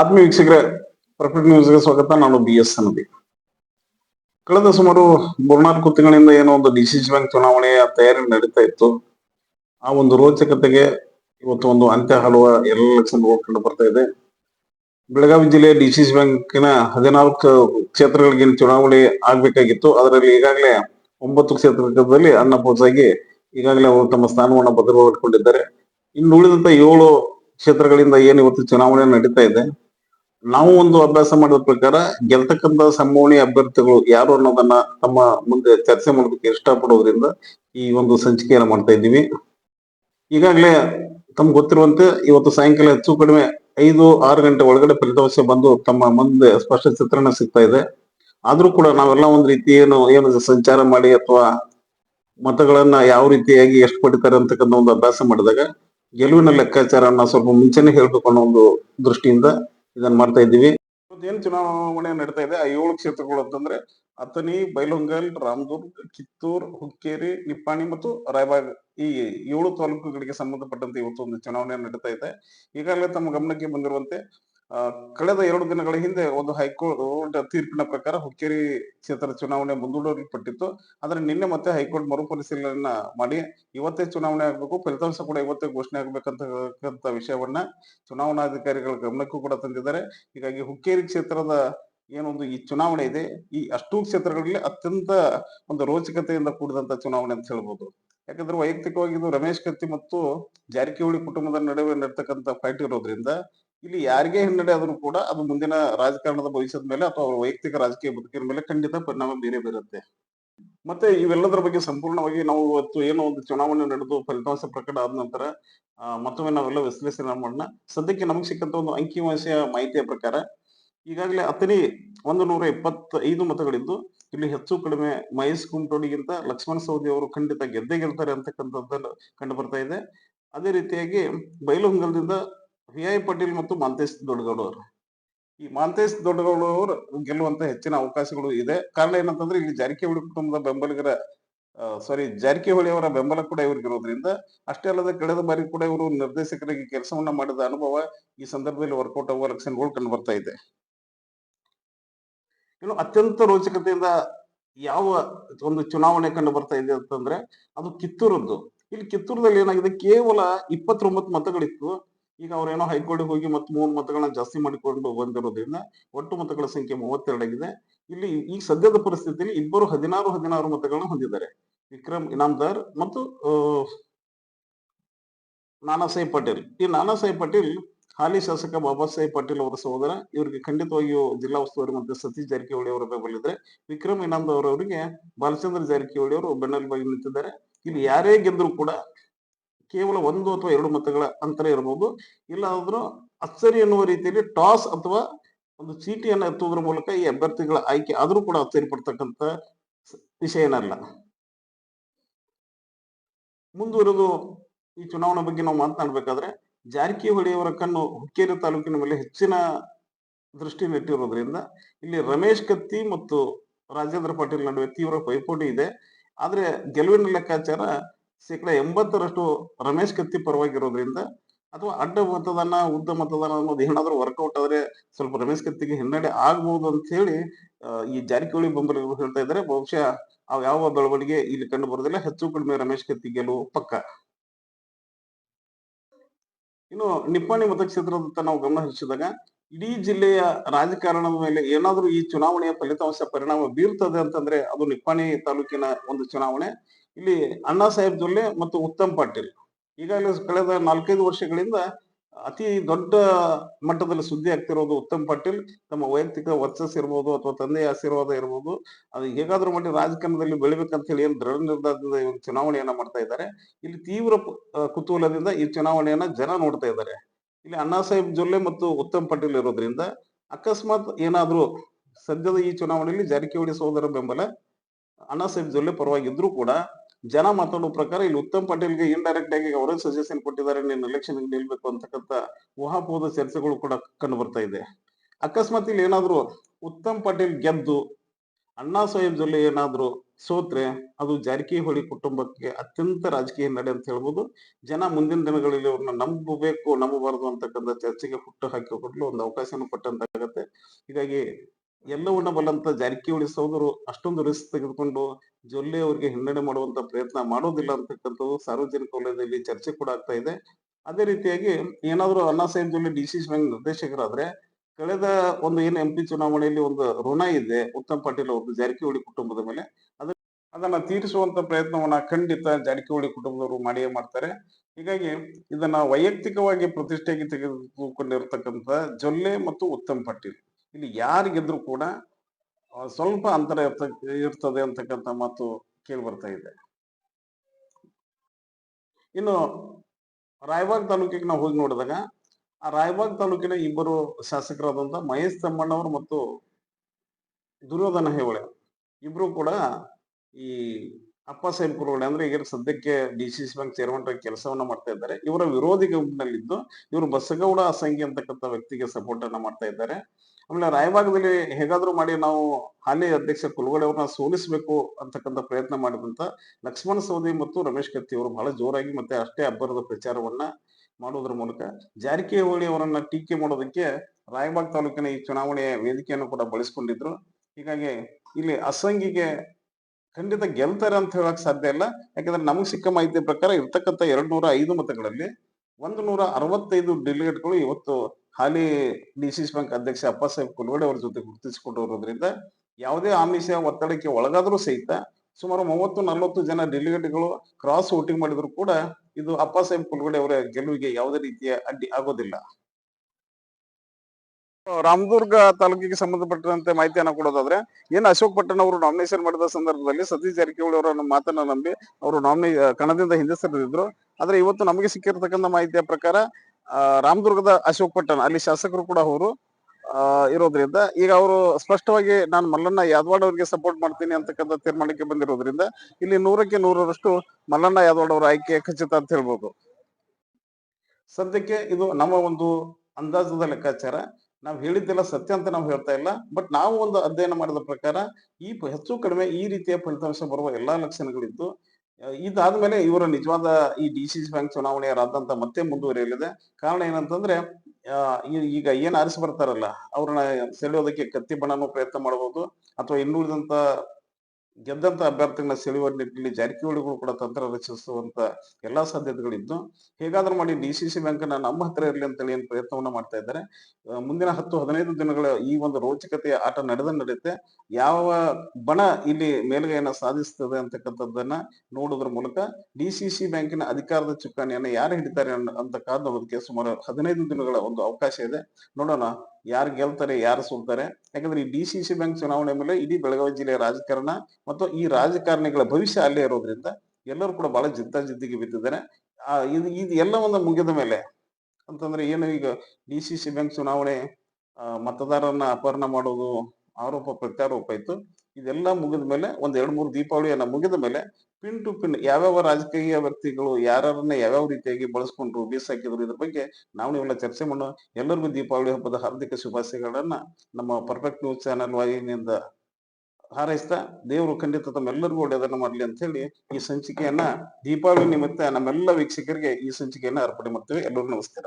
ಆತ್ಮೀಯ ವೀಕ್ಷಕರೇ ಪರ್ಫೆಕ್ಟ್ ನ್ಯೂಸ್ಗೆ ಸ್ವಾಗತ. ನಾನು ಬಿ ಎಸ್ ನದಿ ಕಳೆದ ಸುಮಾರು ಮೂರ್ನಾಲ್ಕು ತಿಂಗಳಿಂದ ಏನೋ ಒಂದು ಡಿಸಿಸಿ ಬ್ಯಾಂಕ್ ಚುನಾವಣೆಯ ತಯಾರಿ ನಡೀತಾ ಇತ್ತು. ಆ ಒಂದು ರೋಚಕತೆಗೆ ಇವತ್ತು ಒಂದು ಅಂತ್ಯ ಹಾಡುವ ಲಕ್ಷಣಗಳು ಕಂಡು ಬರ್ತಾ ಇದೆ. ಬೆಳಗಾವಿ ಜಿಲ್ಲೆಯ ಡಿಸಿಸಿ ಬ್ಯಾಂಕಿನ ಹದಿನಾಲ್ಕು ಕ್ಷೇತ್ರಗಳಿಗೆ ಚುನಾವಣೆ ಆಗ್ಬೇಕಾಗಿತ್ತು. ಅದರಲ್ಲಿ ಈಗಾಗಲೇ ಒಂಬತ್ತು ಕ್ಷೇತ್ರದಲ್ಲಿ ಅನ್ನ ಪೋಸಾಗಿ ಈಗಾಗಲೇ ಅವರು ತಮ್ಮ ಸ್ಥಾನವನ್ನು ಭದ್ರವಾಗಿಟ್ಕೊಂಡಿದ್ದಾರೆ. ಇನ್ನು ಉಳಿದಂತ ಏಳು ಕ್ಷೇತ್ರಗಳಿಂದ ಏನು ಇವತ್ತು ಚುನಾವಣೆ ನಡೀತಾ ಇದೆ. ನಾವು ಒಂದು ಅಭ್ಯಾಸ ಮಾಡಿದ ಪ್ರಕಾರ ಗೆಲ್ತಕ್ಕಂತ ಸಂಭವನೀಯ ಅಭ್ಯರ್ಥಿಗಳು ಯಾರು ಅನ್ನೋದನ್ನ ತಮ್ಮ ಮುಂದೆ ಚರ್ಚೆ ಮಾಡೋದಕ್ಕೆ ಇಷ್ಟಪಡೋದ್ರಿಂದ ಈ ಒಂದು ಸಂಚಿಕೆಯನ್ನು ಮಾಡ್ತಾ ಇದ್ದೀವಿ. ಈಗಾಗಲೇ ತಮ್ಗೆ ಗೊತ್ತಿರುವಂತೆ ಇವತ್ತು ಸಾಯಂಕಾಲ ಹೆಚ್ಚು ಕಡಿಮೆ ಐದು, ಆರು ಗಂಟೆ ಒಳಗಡೆ ಫಲಿತಾಂಶ ಬಂದು ತಮ್ಮ ಮುಂದೆ ಸ್ಪಷ್ಟ ಚಿತ್ರಣ ಸಿಗ್ತಾ ಇದೆ. ಆದ್ರೂ ಕೂಡ ನಾವೆಲ್ಲ ಒಂದು ರೀತಿ ಏನು ಏನು ಸಂಚಾರ ಮಾಡಿ ಅಥವಾ ಮತಗಳನ್ನ ಯಾವ ರೀತಿಯಾಗಿ ಎಷ್ಟು ಪಡಿತಾರೆ ಅಂತಕ್ಕಂಥ ಒಂದು ಅಭ್ಯಾಸ ಮಾಡಿದಾಗ ಗೆಲುವಿನ ಲೆಕ್ಕಾಚಾರನ ಸ್ವಲ್ಪ ಮುಂಚೆನೆ ಹೇಳ್ಬೇಕು ಅನ್ನೋ ಒಂದು ದೃಷ್ಟಿಯಿಂದ ಇದನ್ನ ಮಾಡ್ತಾ ಇದ್ದೀವಿ. ಏನ್ ಚುನಾವಣೆ ನಡೀತಾ ಇದೆ, ಆ ಏಳು ಕ್ಷೇತ್ರಗಳು ಅಂತಂದ್ರೆ ಅಥಣಿ ಬೈಲಹೊಂಗಲ್ ರಾಮದುರ್ಗ್, ಕಿತ್ತೂರ್, ಹುಕ್ಕೇರಿ, ನಿಪ್ಪಾಣಿ ಮತ್ತು ರಾಯಬಾಗ್. ಈ ಏಳು ತಾಲೂಕುಗಳಿಗೆ ಸಂಬಂಧಪಟ್ಟಂತೆ ಇವತ್ತು ಒಂದು ಚುನಾವಣೆ ನಡೀತಾ ಇದೆ. ಈಗಾಗಲೇ ತಮ್ಮ ಗಮನಕ್ಕೆ ಬಂದಿರುವಂತೆ ಕಳೆದ ಎರಡು ದಿನಗಳ ಹಿಂದೆ ಒಂದು ಹೈಕೋರ್ಟ್ ತೀರ್ಪಿನ ಪ್ರಕಾರ ಹುಕ್ಕೇರಿ ಕ್ಷೇತ್ರ ಚುನಾವಣೆ ಮುಂದೂಡಲ್ಪಟ್ಟಿತ್ತು. ಆದರೆ ನಿನ್ನೆ ಮತ್ತೆ ಹೈಕೋರ್ಟ್ ಮರುಪರಿಶೀಲನೆ ಮಾಡಿ ಇವತ್ತೇ ಚುನಾವಣೆ ಆಗಬೇಕು, ಫಲಿತಾಂಶ ಕೂಡ ಇವತ್ತೇ ಘೋಷಣೆ ಆಗ್ಬೇಕಂತ ವಿಷಯವನ್ನ ಚುನಾವಣಾಧಿಕಾರಿಗಳ ಗಮನಕ್ಕೂ ಕೂಡ ತಂದಿದ್ದಾರೆ. ಹೀಗಾಗಿ ಹುಕ್ಕೇರಿ ಕ್ಷೇತ್ರದ ಏನೊಂದು ಈ ಚುನಾವಣೆ ಇದೆ, ಈ ಅಷ್ಟೂ ಕ್ಷೇತ್ರಗಳಲ್ಲಿ ಅತ್ಯಂತ ಒಂದು ರೋಚಕತೆಯಿಂದ ಕೂಡಿದಂತ ಚುನಾವಣೆ ಅಂತ ಹೇಳ್ಬೋದು. ಯಾಕಂದ್ರೆ ವೈಯಕ್ತಿಕವಾಗಿ ಇದು ರಮೇಶ್ ಕತ್ತಿ ಮತ್ತು ಜಾರಕಿಹೊಳಿ ಕುಟುಂಬದ ನಡುವೆ ನಡ್ತಕ್ಕಂತ ಫೈಟ್ ಇರೋದ್ರಿಂದ ಇಲ್ಲಿ ಯಾರಿಗೆ ಹಿನ್ನಡೆ ಆದ್ರೂ ಕೂಡ ಅದು ಮುಂದಿನ ರಾಜಕಾರಣದ ಭವಿಷ್ಯದ ಮೇಲೆ ಅಥವಾ ಅವರ ವೈಯಕ್ತಿಕ ರಾಜಕೀಯ ಬದುಕಿನ ಮೇಲೆ ಖಂಡಿತ ಪರಿಣಾಮ ಬೇರೆ ಬೀರುತ್ತೆ. ಮತ್ತೆ ಇವೆಲ್ಲದರ ಬಗ್ಗೆ ಸಂಪೂರ್ಣವಾಗಿ ನಾವು ಇವತ್ತು ಏನೋ ಒಂದು ಚುನಾವಣೆ ನಡೆದು ಫಲಿತಾಂಶ ಪ್ರಕಟ ಆದ ನಂತರ ಮತ್ತೊಮ್ಮೆ ನಾವೆಲ್ಲ ವಿಶ್ಲೇಷಣೆ ಮಾಡೋಣ. ಸದ್ಯಕ್ಕೆ ನಮಗೆ ಸಿಕ್ಕಂತ ಒಂದು ಅಂಕಿಅಂಶ ಮಾಹಿತಿಯ ಪ್ರಕಾರ, ಈಗಾಗಲೇ ಅತನಿ ಒಂದು ನೂರ ಇಪ್ಪತ್ತೈದು ಮತಗಳಿದ್ದು, ಇಲ್ಲಿ ಹೆಚ್ಚು ಕಡಿಮೆ ಮಹೇಶ್ ಕುಮಟೋಡಿಗಿಂತ ಲಕ್ಷ್ಮಣ ಸವದಿ ಅವರು ಖಂಡಿತ ಗೆದ್ದೇ ಗೆಲ್ತಾರೆ ಅಂತಕ್ಕಂಥದ್ದನ್ನು ಕಂಡು ಬರ್ತಾ ಇದೆ. ಅದೇ ರೀತಿಯಾಗಿ ಬೈಲಹೊಂಗಲದಿಂದ ವಿ ಐ ಪಾಟೀಲ್ ಮತ್ತು ಮಾಂತೇಶ್ ದೊಡ್ಡಗೌಡ ಅವರು ಈ ಮಾಂತೇಶ್ ದೊಡ್ಡಗೌಡ ಅವರು ಗೆಲ್ಲುವಂತ ಹೆಚ್ಚಿನ ಅವಕಾಶಗಳು ಇದೆ. ಕಾರಣ ಏನಂತಂದ್ರೆ, ಇಲ್ಲಿ ಜಾರಕಿಹೊಳಿ ಕುಟುಂಬದ ಬೆಂಬಲಿಗರ ಸಾರಿ ಜಾರಕಿಹೊಳಿ ಅವರ ಬೆಂಬಲ ಕೂಡ ಇವ್ರಿಗೆ ಇರೋದ್ರಿಂದ, ಅಷ್ಟೇ ಅಲ್ಲದೆ ಕಳೆದ ಬಾರಿ ಕೂಡ ಇವರು ನಿರ್ದೇಶಕರಿಗೆ ಕೆಲಸವನ್ನ ಮಾಡಿದ ಅನುಭವ ಈ ಸಂದರ್ಭದಲ್ಲಿ ವರ್ಕೌಟ್ ಆಗುವ ಲಕ್ಷಣಗಳು ಕಂಡು ಬರ್ತಾ ಇದೆ. ಇನ್ನು ಅತ್ಯಂತ ರೋಚಕತೆಯಿಂದ ಯಾವ ಒಂದು ಚುನಾವಣೆ ಕಂಡು ಬರ್ತಾ ಇದೆ ಅಂತಂದ್ರೆ, ಅದು ಕಿತ್ತೂರದ್ದು. ಇಲ್ಲಿ ಕಿತ್ತೂರದಲ್ಲಿ ಏನಾಗಿದೆ, ಕೇವಲ ಇಪ್ಪತ್ತೊಂಬತ್ತು ಮತಗಳಿತ್ತು. ಈಗ ಅವ್ರೇನೋ ಹೈಕೋರ್ಟ್ ಹೋಗಿ ಮತ್ತೆ ಮೂರು ಮತಗಳನ್ನ ಜಾಸ್ತಿ ಮಾಡಿಕೊಂಡು ಬಂದಿರೋದ್ರಿಂದ ಒಟ್ಟು ಮತಗಳ ಸಂಖ್ಯೆ ಮೂವತ್ತೆರಡಾಗಿದೆ ಇಲ್ಲಿ ಈ ಸದ್ಯದ ಪರಿಸ್ಥಿತಿಯಲ್ಲಿ ಇಬ್ಬರು ಹದಿನಾರು ಹದಿನಾರು ಮತಗಳನ್ನ ಹೊಂದಿದ್ದಾರೆ. ವಿಕ್ರಮ್, ಇನಾಮ್ದಾರ್ ಮತ್ತು ನಾನಾ ಸಾಹೇಬ್ ಪಾಟೀಲ್. ಈ ನಾನಾ ಸಾಹೇಬ್ ಪಾಟೀಲ್, ಹಾಲಿ ಶಾಸಕ ಬಾಬಾ ಸಾಹೇಬ್ ಪಾಟೀಲ್ ಅವರ ಸಹೋದರ, ಇವರಿಗೆ ಖಂಡಿತವಾಗಿಯೂ ಜಿಲ್ಲಾ ಉಸ್ತುವಾರಿ ಮತ್ತೆ ಸತೀಶ್ ಜಾರಕಿಹೊಳಿ ಅವರ ಬೆಂಬಲಿದ್ರೆ ವಿಕ್ರಮ್, ಇನಾಮ್ದಾರ್ ಅವರಿಗೆ ಬಾಲಚಂದ್ರ ಜಾರಕಿಹೊಳಿ ಅವರು ಬೆನ್ನೆಲುಬಾಗಿ ನಿಂತಿದ್ದಾರೆ. ಇಲ್ಲಿ ಯಾರೇ ಗೆದ್ರೂ ಕೂಡ ಕೇವಲ ಒಂದು ಅಥವಾ ಎರಡು ಮತಗಳ ಅಂತರ ಇರಬಹುದು. ಇಲ್ಲಾದ್ರೂ ಅಚ್ಚರಿ ಎನ್ನುವ ರೀತಿಯಲ್ಲಿ ಟಾಸ್ ಅಥವಾ ಒಂದು ಚೀಟಿಯನ್ನು ಎತ್ತುವುದರ ಮೂಲಕ ಈ ಅಭ್ಯರ್ಥಿಗಳ ಆಯ್ಕೆ ಆದರೂ ಕೂಡ ಅಚ್ಚರಿ ಪಡ್ತಕ್ಕಂತ ಸ- ವಿಷಯ ಏನಲ್ಲ ಮುಂದುವರೆದು ಈ ಚುನಾವಣೆ ಬಗ್ಗೆ ನಾವು ಮಾತನಾಡ್ಬೇಕಾದ್ರೆ ಜಾರಕಿಹೊಳಿಯವರ ಕಣ್ಣು ಹುಕ್ಕೇರಿ ತಾಲೂಕಿನ ಮೇಲೆ ಹೆಚ್ಚಿನ ದೃಷ್ಟಿ ನೆಟ್ಟಿರೋದ್ರಿಂದ ಇಲ್ಲಿ ರಮೇಶ್ ಕತ್ತಿ ಮತ್ತು ರಾಜೇಂದ್ರ ಪಾಟೀಲ್ ನಡುವೆ ತೀವ್ರ ಪೈಪೋಟಿ ಇದೆ. ಆದ್ರೆ ಗೆಲುವಿನ ಲೆಕ್ಕಾಚಾರ ಶೇಕಡ ಎಂಬತ್ತರಷ್ಟು ರಮೇಶ್ ಕತ್ತಿ ಪರವಾಗಿರೋದ್ರಿಂದ ಅಥವಾ ಅಡ್ಡ ಮತದಾನ, ಉದ್ದ ಮತದಾನ ಅನ್ನೋದು ಏನಾದ್ರೂ ವರ್ಕೌಟ್ ಆದರೆ ಸ್ವಲ್ಪ ರಮೇಶ್ ಕತ್ತಿಗೆ ಹಿನ್ನಡೆ ಆಗ್ಬಹುದು ಅಂತ ಹೇಳಿ ಈ ಜಾರಕಿಹೊಳಿ ಬೆಂಬಲಿಗರು ಹೇಳ್ತಾ ಇದ್ದಾರೆ. ಬಹುಶಃ ಅವ್ ಯಾವ ಬೆಳವಣಿಗೆ ಇಲ್ಲಿ ಕಂಡು ಬರೋದಿಲ್ಲ ಹೆಚ್ಚು ಕಡಿಮೆ ರಮೇಶ್ ಕತ್ತಿ ಗೆಲುವು ಪಕ್ಕ. ಇನ್ನು ನಿಪ್ಪಾಣಿ ಮತಕ್ಷೇತ್ರದತ್ತ ನಾವು ಗಮನ ಹರಿಸಿದಾಗ, ಇಡೀ ಜಿಲ್ಲೆಯ ರಾಜಕಾರಣದ ಮೇಲೆ ಏನಾದರೂ ಈ ಚುನಾವಣೆಯ ಫಲಿತಾಂಶ, ಪರಿಣಾಮ ಬೀರ್ತದೆ ಅಂತಂದ್ರೆ ಅದು ನಿಪ್ಪಾಣಿ ತಾಲೂಕಿನ ಒಂದು ಚುನಾವಣೆ. ಇಲ್ಲಿ ಅಣ್ಣಾ ಸಾಹೇಬ್ ಜೊಲ್ಲೆ ಮತ್ತು ಉತ್ತಮ್ ಪಾಟೀಲ್. ಈಗಾಗಲೇ ಕಳೆದ ನಾಲ್ಕೈದು ವರ್ಷಗಳಿಂದ ಅತಿ ದೊಡ್ಡ ಮಟ್ಟದಲ್ಲಿ ಸುದ್ದಿ ಆಗ್ತಿರೋದು ಉತ್ತಮ್ ಪಾಟೀಲ್. ತಮ್ಮ ವೈಯಕ್ತಿಕ ವರ್ಚಸ್ ಇರ್ಬೋದು ಅಥವಾ ತಂದೆಯ ಆಶೀರ್ವಾದ ಇರ್ಬೋದು. ಅದು ಹೇಗಾದ್ರೂ ಮಾಡಿ ರಾಜಕಾರಣದಲ್ಲಿ ಬೆಳಿಬೇಕಂತ ಹೇಳಿ ಏನು ದೃಢ ನಿರ್ಧಾರದಿಂದ ಇವರು ಚುನಾವಣೆಯನ್ನ ಮಾಡ್ತಾ ಇದ್ದಾರೆ. ಇಲ್ಲಿ ತೀವ್ರ ಕುತೂಹಲದಿಂದ ಈ ಚುನಾವಣೆಯನ್ನ ಜನ ನೋಡ್ತಾ ಇದ್ದಾರೆ. ಇಲ್ಲಿ ಅಣ್ಣಾ ಸಾಹೇಬ್ ಜೊಲ್ಲೆ ಮತ್ತು ಉತ್ತಮ್ ಪಾಟೀಲ್ ಇರೋದ್ರಿಂದ ಅಕಸ್ಮಾತ್ ಏನಾದ್ರೂ ಸದ್ಯದ ಈ ಚುನಾವಣೆಯಲ್ಲಿ ಜಾರಕಿಹೊಳಿ ಸಹೋದರ ಬೆಂಬಲ ಅಣ್ಣಾ ಸಾಹೇಬ್ ಜೊಲ್ಲೆ ಪರವಾಗಿದ್ರು ಕೂಡ ಜನ ಮಾತಾಡೋ ಪ್ರಕಾರ ಇಲ್ಲಿ ಉತ್ತಮ್ ಪಾಟೀಲ್ಗೆ ಇಂಡೈರೆಕ್ಟ್ ಆಗಿ ಅವರೇ ಸಜೆಷನ್ ಕೊಟ್ಟಿದ್ದಾರೆ, ನೀನು ಎಲೆಕ್ಷನ್ ನಿಲ್ಬೇಕು ಅಂತಕ್ಕಂಥ ಊಹಾಪೋಹದ ಚರ್ಚೆಗಳು ಕೂಡ ಕಂಡು ಬರ್ತಾ ಇದೆ. ಅಕಸ್ಮಾತ್ ಇಲ್ಲಿ ಏನಾದ್ರು ಉತ್ತಮ್ ಪಟೇಲ್ ಗೆದ್ದು, ಅಣ್ಣಾ ಸಾಹೇಬ್ ಜೊಲ್ಲೆ ಏನಾದ್ರು ಸೋತ್ರೆ, ಅದು ಜಾರಕಿಹೊಳಿ ಕುಟುಂಬಕ್ಕೆ ಅತ್ಯಂತ ರಾಜಕೀಯ ನಡೆ ಅಂತ ಹೇಳ್ಬೋದು. ಜನ ಮುಂದಿನ ದಿನಗಳಲ್ಲಿ ಅವ್ರನ್ನ ನಂಬಬೇಕು, ನಂಬಬಾರದು ಅಂತಕ್ಕಂಥ ಚರ್ಚೆಗೆ ಹುಟ್ಟು ಹಾಕಿ ಕೊಡಲು ಒಂದು ಅವಕಾಶನ ಕೊಟ್ಟಂತಾಗತ್ತೆ. ಹೀಗಾಗಿ ಎಲ್ಲವನ್ನ ಬಲ್ಲಂತ ಜಾರಕಿಹೊಳಿ ಸೋದರು ಅಷ್ಟೊಂದು ರಿಸ್ಕ್ ತೆಗೆದುಕೊಂಡು ಜೊಲ್ಲೆ ಅವರಿಗೆ ಹಿನ್ನಡೆ ಮಾಡುವಂತ ಪ್ರಯತ್ನ ಮಾಡೋದಿಲ್ಲ ಅಂತಕ್ಕಂಥದ್ದು ಸಾರ್ವಜನಿಕ ವಲಯದಲ್ಲಿ ಚರ್ಚೆ ಕೂಡ ಆಗ್ತಾ ಇದೆ. ಅದೇ ರೀತಿಯಾಗಿ ಏನಾದರೂ Anna Saheb Jolle D C bank ನಿರ್ದೇಶಕರಾದ್ರೆ ಕಳೆದ ಒಂದು ಏನು ಎಂ ಪಿ ಚುನಾವಣೆಯಲ್ಲಿ ಒಂದು ಋಣ ಇದೆ ಉತ್ತಮ್ ಪಾಟೀಲ್ ಅವ್ರದ್ದು ಜಾರಕಿಹೊಳಿ ಕುಟುಂಬದ ಮೇಲೆ. ಅದ ಅದನ್ನ ತೀರಿಸುವಂತ ಪ್ರಯತ್ನವನ್ನ ಖಂಡಿತ ಜಾರಕಿಹೊಳಿ ಕುಟುಂಬದವರು ಮಾಡಿಯೇ ಮಾಡ್ತಾರೆ. ಹೀಗಾಗಿ ಇದನ್ನ ವೈಯಕ್ತಿಕವಾಗಿ ಪ್ರತಿಷ್ಠೆಗೆ ತೆಗೆದುಕೊಂಡಿರ್ತಕ್ಕಂಥ ಜೊಲ್ಲೆ ಮತ್ತು ಉತ್ತಮ್ ಪಾಟೀಲ್. ಇಲ್ಲಿ ಯಾರಿಗಿದ್ರು ಕೂಡ ಸ್ವಲ್ಪ ಅಂತರ ಇರ್ತ ಇರ್ತದೆ ಅಂತಕ್ಕಂಥ ಮಾತು ಕೇಳಿ ಬರ್ತಾ ಇದೆ. ಇನ್ನು ರಾಯಬಾಗ್ ತಾಲೂಕಿಗೆ ನಾವು ಹೋಗಿ ನೋಡಿದಾಗ, ಆ ರಾಯಬಾಗ್ ತಾಲೂಕಿನ ಇಬ್ಬರು ಶಾಸಕರಾದಂತ ಮಹೇಶ್ ತಮ್ಮಣ್ಣವರು ಮತ್ತು ದುರ್ಯೋಧನ ಹೇವಳೆ ಇಬ್ರು ಕೂಡ ಈ ಅಪ್ಪ ಸಾಹೇಬ್ ಅಂದ್ರೆ ಈಗ ಸದ್ಯಕ್ಕೆ D C C bank chairman ಕೆಲಸವನ್ನ ಮಾಡ್ತಾ ಇದ್ದಾರೆ. ಇವರ ವಿರೋಧಿ ಗುಂಪಿನಲ್ಲಿದ್ದು ಇವರು ಬಸಗೌಡ ಅಸಂಗಿ ಅಂತಕ್ಕಂಥ ವ್ಯಕ್ತಿಗೆ ಸಪೋರ್ಟ್ ಅನ್ನ ಮಾಡ್ತಾ ಇದ್ದಾರೆ. ಆಮೇಲೆ ರಾಯಭಾಗದಲ್ಲಿ ಹೇಗಾದ್ರೂ ಮಾಡಿ ನಾವು ಹಾಲಿ ಅಧ್ಯಕ್ಷ ಕುಲಗಡೆ ಅವ್ರನ್ನ ಸೋಲಿಸಬೇಕು ಅಂತಕ್ಕಂಥ ಪ್ರಯತ್ನ ಮಾಡಿದಂತ ಲಕ್ಷ್ಮಣ ಸವದಿ ಮತ್ತು ರಮೇಶ್ ಕತ್ತಿ ಅವರು ಬಹಳ ಜೋರಾಗಿ ಮತ್ತೆ ಅಷ್ಟೇ ಅಬ್ಬರದ ಪ್ರಚಾರವನ್ನ ಮಾಡೋದ್ರ ಮೂಲಕ ಜಾರಕಿಹೊಳಿ ಅವರನ್ನ ಟೀಕೆ ಮಾಡೋದಕ್ಕೆ ರಾಯಬಾಗ್ ತಾಲೂಕಿನ ಈ ಚುನಾವಣೆಯ ವೇದಿಕೆಯನ್ನು ಕೂಡ ಬಳಸ್ಕೊಂಡಿದ್ರು. ಹೀಗಾಗಿ ಇಲ್ಲಿ ಅಸಂಗಿಗೆ ಖಂಡಿತ ಗೆಲ್ತಾರೆ ಅಂತ ಹೇಳಕ್ ಸಾಧ್ಯ ಇಲ್ಲ. ಯಾಕಂದ್ರೆ ನಮಗೆ ಸಿಕ್ಕ ಮಾಹಿತಿ ಪ್ರಕಾರ ಇರ್ತಕ್ಕಂಥ ಎರಡ್ ನೂರ ಐದು ಮತಗಳಲ್ಲಿ ಒಂದು ನೂರ ಅರವತ್ತೈದು ಡೆಲಿಗೇಟ್ಗಳು ಇವತ್ತು ಹಾಲಿ ಡಿ ಬ್ಯಾಂಕ್ ಅಧ್ಯಕ್ಷ ಅಪ್ಪ ಸಾಹೇಬ್ ಕುಲ್ಗಡೆ ಅವ್ರ ಜೊತೆ ಗುರುತಿಸಿಕೊಂಡಿರೋದ್ರಿಂದ ಯಾವುದೇ ಆಮಿಷ ಒತ್ತಡಕ್ಕೆ ಒಳಗಾದ್ರೂ ಸಹಿತ ಸುಮಾರು ಮೂವತ್ತು, ನಲವತ್ತು ಜನ ಡೆಲಿಗೇಟ್ಗಳು ಕ್ರಾಸ್ ವೋಟಿಂಗ್ ಮಾಡಿದ್ರು ಕೂಡ ಇದು ಅಪ್ಪ ಸಾಹೇಬ್ ಕುಲ್ಗಡೆ ಅವರ ಗೆಲುವಿಗೆ ಯಾವುದೇ ರೀತಿಯ ಅಡ್ಡಿ ಆಗೋದಿಲ್ಲ. ರಾಮದುರ್ಗ ತಾಲೂಕಿಗೆ ಸಂಬಂಧಪಟ್ಟಂತೆ ಮಾಹಿತಿಯನ್ನು ಕೊಡೋದಾದ್ರೆ, ಏನು ಅಶೋಕ್ ಪಟ್ಟಣ ಅವರು ನಾಮಿನೇಷನ್ ಮಾಡಿದ ಸಂದರ್ಭದಲ್ಲಿ ಸತೀಶ್ ಜಾರಕಿಹೊಳಿ ಅವರ ಮಾತನ್ನ ನಂಬಿ ಅವರು ನಾಮಿನೇ ಕಣದಿಂದ ಹಿಂದೆ ಸರಿದಿದ್ರು. ಆದ್ರೆ ಇವತ್ತು ನಮಗೆ ಸಿಕ್ಕಿರ್ತಕ್ಕಂಥ ಮಾಹಿತಿಯ ಪ್ರಕಾರ ರಾಮದುರ್ಗದ ಅಶೋಕ್ ಪಟ್ಟಣ, ಅಲ್ಲಿ ಶಾಸಕರು ಕೂಡ ಅವರು ಇರೋದ್ರಿಂದ ಈಗ ಅವರು ಸ್ಪಷ್ಟವಾಗಿ ನಾನು ಮಲ್ಲಣ್ಣ ಯಾದವಾಡ್ ಅವರಿಗೆ ಸಪೋರ್ಟ್ ಮಾಡ್ತೀನಿ ಅಂತಕ್ಕಂಥ ತೀರ್ಮಾನಕ್ಕೆ ಬಂದಿರೋದ್ರಿಂದ ಇಲ್ಲಿ ನೂರಕ್ಕೆ ನೂರರಷ್ಟು ಮಲ್ಲಣ್ಣ ಯಾದವಾಡ್ ಅವರ ಆಯ್ಕೆ ಖಚಿತ ಅಂತ ಹೇಳ್ಬೋದು. ಸದ್ಯಕ್ಕೆ ಇದು ನಮ್ಮ ಒಂದು ಅಂದಾಜದ ಲೆಕ್ಕಾಚಾರ. ನಾವು ಹೇಳಿದ್ದೆಲ್ಲ ಸತ್ಯ ಅಂತ ನಾವು ಹೇಳ್ತಾ ಇಲ್ಲ. ಬಟ್ ನಾವು ಒಂದು ಅಧ್ಯಯನ ಮಾಡಿದ ಪ್ರಕಾರ ಈ ಹೆಚ್ಚು ಕಡಿಮೆ ಈ ರೀತಿಯ ಫಲಿತಾಂಶ ಬರುವ ಎಲ್ಲಾ ಲಕ್ಷಣಗಳಿದ್ದು ಇದಾದ್ಮೇಲೆ ಇವರ ನಿಜವಾದ ಈ ಡಿ ಸಿ ಬ್ಯಾಂಕ್ ಚುನಾವಣೆ ರದ್ದಂತ ಮತ್ತೆ ಮುಂದುವರಿಯಲಿದೆ. ಕಾರಣ ಏನಂತಂದ್ರೆ ಈಗ ಏನ್ ಆರಿಸಿ ಬರ್ತಾರಲ್ಲ, ಅವ್ರನ್ನ ಸೆಳೆಯೋದಕ್ಕೆ ಕತ್ತಿ ಬಣ್ಣನೂ ಪ್ರಯತ್ನ ಮಾಡಬಹುದು ಅಥವಾ ಇನ್ನುಳಿದಂತ ಗೆದ್ದಂತ ಅಭ್ಯರ್ಥಿಗಳನ್ನ ಸೆಳೆಯುವ ನಿಟ್ಟಿನಲ್ಲಿ ಜಾರಕಿಹೊಳಿಗಳು ಕೂಡ ತಂತ್ರ ರಚಿಸುವಂತ ಎಲ್ಲಾ ಸಾಧ್ಯತೆಗಳಿದ್ದು, ಹೇಗಾದ್ರೂ ಮಾಡಿ ಡಿ ಸಿ ಸಿ ಬ್ಯಾಂಕ್ ನಮ್ಮ ಹತ್ರ ಇರಲಿ ಅಂತೇಳಿ ಏನ್ ಪ್ರಯತ್ನವನ್ನ ಮಾಡ್ತಾ ಇದ್ದಾರೆ. ಮುಂದಿನ ಹತ್ತು, ಹದಿನೈದು ದಿನಗಳ ಈ ಒಂದು ರೋಚಕತೆಯ ಆಟ ನಡೆದ ನಡೆಯುತ್ತೆ. ಯಾವ ಬಣ ಇಲ್ಲಿ ಮೇಲುಗೈಯನ್ನ ಸಾಧಿಸುತ್ತದೆ ಅಂತಕ್ಕಂಥದ್ದನ್ನ ನೋಡೋದ್ರ ಮೂಲಕ ಡಿ ಸಿ ಸಿ ಬ್ಯಾಂಕಿನ ಅಧಿಕಾರದ ಚುಕ್ಕಾಣಿಯನ್ನ ಯಾರು ಹಿಡಿತಾರೆ ಅಂತ ಕಾದ್ ನೋಡೋದಕ್ಕೆ ಸುಮಾರು ಹದಿನೈದು ದಿನಗಳ ಒಂದು ಅವಕಾಶ ಇದೆ. ನೋಡೋಣ. ಯಾರು ಗೆಲ್ತಾರೆ, ಯಾರು ಸೋಲ್ತಾರೆ? ಯಾಕಂದ್ರೆ ಈ ಡಿ ಸಿ ಸಿ ಬ್ಯಾಂಕ್ ಚುನಾವಣೆ ಮೇಲೆ ಇಡೀ ಬೆಳಗಾವಿ ಜಿಲ್ಲೆಯ ರಾಜಕಾರಣ ಮತ್ತು ಈ ರಾಜಕಾರಣಿಗಳ ಭವಿಷ್ಯ ಅಲ್ಲೇ ಇರೋದ್ರಿಂದ ಎಲ್ಲರೂ ಕೂಡ ಬಹಳ ಜಿದ್ದಾಜಿದ್ದಿಗೆ ಬಿದ್ದಿದ್ದಾರೆ. ಆ, ಇದು ಇದು ಎಲ್ಲವನ್ನ ಮುಗಿದ ಮೇಲೆ ಅಂತಂದ್ರೆ ಏನು ಈಗ ಡಿ ಸಿ ಸಿ ಬ್ಯಾಂಕ್ ಚುನಾವಣೆ ಮತದಾರರನ್ನ ಅಪಹರಣ ಮಾಡೋದು ಆರೋಪ, ಪ್ರತ್ಯಾರೋಪ ಇತ್ತು. ಇದೆಲ್ಲ ಮುಗಿದ ಮೇಲೆ ಒಂದ್ ಎರಡ್ ಮೂರು ದೀಪಾವಳಿಯನ್ನ ಮುಗಿದ ಮೇಲೆ ಪಿನ್ ಟು ಪಿನ್ ಯಾವ್ಯಾವ ರಾಜಕೀಯ ವ್ಯಕ್ತಿಗಳು ಯಾರನ್ನ ಯಾವ್ಯಾವ ರೀತಿಯಾಗಿ ಬಳಸ್ಕೊಂಡ್ರು, ಬೀಸಾಕಿದ್ರು ಇದ್ರ ಬಗ್ಗೆ ನಾವು ನೀವೆಲ್ಲ ಚರ್ಚೆ ಮಾಡೋ ಎಲ್ಲರಿಗೂ ದೀಪಾವಳಿ ಹಬ್ಬದ ಹಾರ್ದಿಕ ಶುಭಾಶಯಗಳನ್ನ ನಮ್ಮ ಪರ್ಫೆಕ್ಟ್ ನ್ಯೂಸ್ ಚಾನೆಲ್ ವಾಹಿನಿಯಿಂದ ಹಾರೈಸ್ತಾ, ದೇವರು ಖಂಡಿತ ತಮ್ಮೆಲ್ಲರಿಗೂ ಒಳ್ಳೆಯದನ್ನ ಮಾಡಲಿ ಅಂತ ಹೇಳಿ ಈ ಸಂಚಿಕೆಯನ್ನ ದೀಪಾವಳಿ ನಿಮಿತ್ತ ನಮ್ಮೆಲ್ಲ ವೀಕ್ಷಕರಿಗೆ ಈ ಸಂಚಿಕೆಯನ್ನ ಅರ್ಪಣೆ ಮಾಡ್ತೇವೆ. ಎಲ್ಲರೂ ನಮಸ್ಕಾರ.